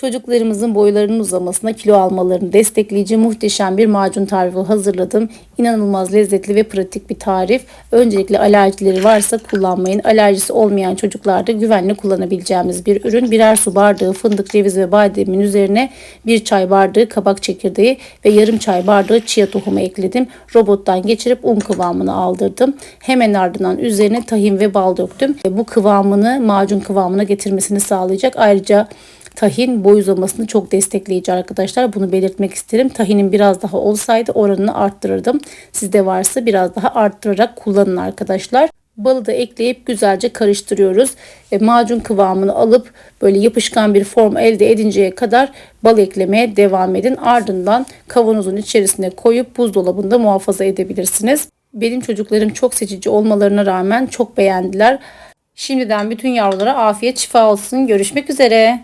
Çocuklarımızın boylarının uzamasına kilo almalarını destekleyici muhteşem bir macun tarifi hazırladım. İnanılmaz lezzetli ve pratik bir tarif. Öncelikle alerjileri varsa kullanmayın. Alerjisi olmayan çocuklarda güvenli kullanabileceğimiz bir ürün. Birer su bardağı fındık, ceviz ve bademin üzerine bir çay bardağı kabak çekirdeği ve yarım çay bardağı chia tohumu ekledim. Robottan geçirip un kıvamını aldırdım. Hemen ardından üzerine tahin ve bal döktüm. Bu kıvamını macun kıvamına getirmesini sağlayacak. Ayrıca Tahin boy uzamasını çok destekleyici arkadaşlar. Bunu belirtmek isterim. Tahinin biraz daha olsaydı oranını arttırırdım. Sizde varsa biraz daha arttırarak kullanın arkadaşlar. Balı da ekleyip güzelce karıştırıyoruz. Ve macun kıvamını alıp böyle yapışkan bir form elde edinceye kadar bal eklemeye devam edin. Ardından kavanozun içerisine koyup buzdolabında muhafaza edebilirsiniz. Benim çocuklarım çok seçici olmalarına rağmen çok beğendiler. Şimdiden bütün yavrulara afiyet şifa olsun. Görüşmek üzere.